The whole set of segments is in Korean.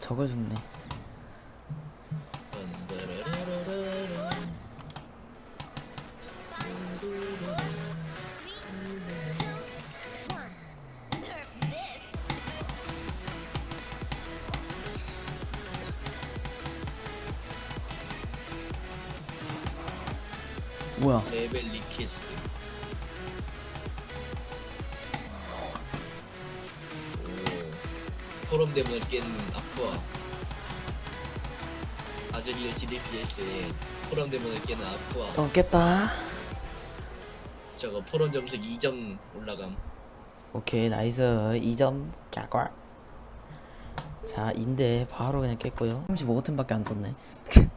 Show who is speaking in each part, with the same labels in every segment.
Speaker 1: 저걸 줬네. 뭐야?
Speaker 2: 레벨 리퀘스트 오 포럼 데몬을 깬 아쿠아 아즈리엘 GDPS에 포럼 데몬을 깨는 아쿠아
Speaker 1: 또 깼다.
Speaker 2: 저거 포럼 점수 2점 올라감
Speaker 1: 오케이 나이스 2점 갸꽉. 자 인데 바로 그냥 깼고요. 35템밖에 안 썼네.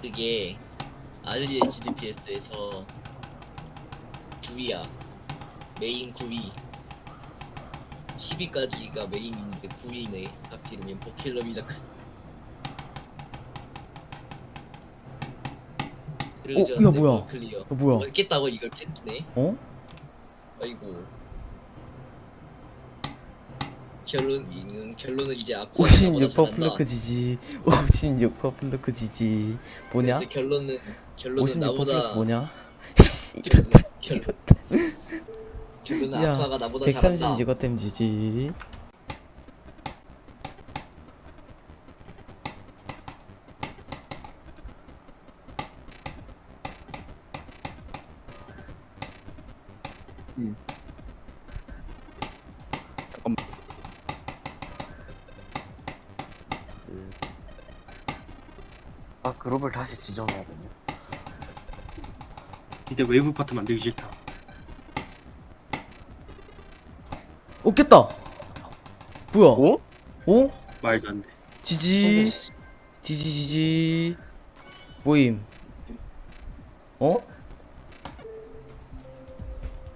Speaker 2: 그게 아즈리엘 GDPS에서 구위야 메인 구위 10위까지가 메인인데 9위네 하필이면 포킬러미다
Speaker 1: 야, 뭐야?
Speaker 2: 클리어
Speaker 1: 어, 뭐야?
Speaker 2: 어, 깼다고 이걸 깼네
Speaker 1: 어?
Speaker 2: 아이고 결론은 결론은 이제 아쿠아
Speaker 1: 56% 플러크 지지. 56% 플러크 지지. 뭐냐?
Speaker 2: 결론은 결론은
Speaker 1: 56%
Speaker 2: 나보다
Speaker 1: 플러크 뭐냐?
Speaker 2: 결론,
Speaker 1: 이렇다.
Speaker 2: 결론, 결론은
Speaker 1: 야,
Speaker 2: 아쿠아가 나보다
Speaker 1: 130
Speaker 2: 잘한다
Speaker 1: 이거템 지지.
Speaker 3: 아 그룹을 다시 지정해야 되네.
Speaker 4: 이제 외부 파트 만들기 싫다.
Speaker 1: 오 깼다. 뭐야?
Speaker 3: 어?
Speaker 1: 오?
Speaker 4: 말도 안 돼.
Speaker 1: 지지. 지지 지지. 모임. 어?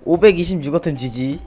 Speaker 1: 526어템 지지.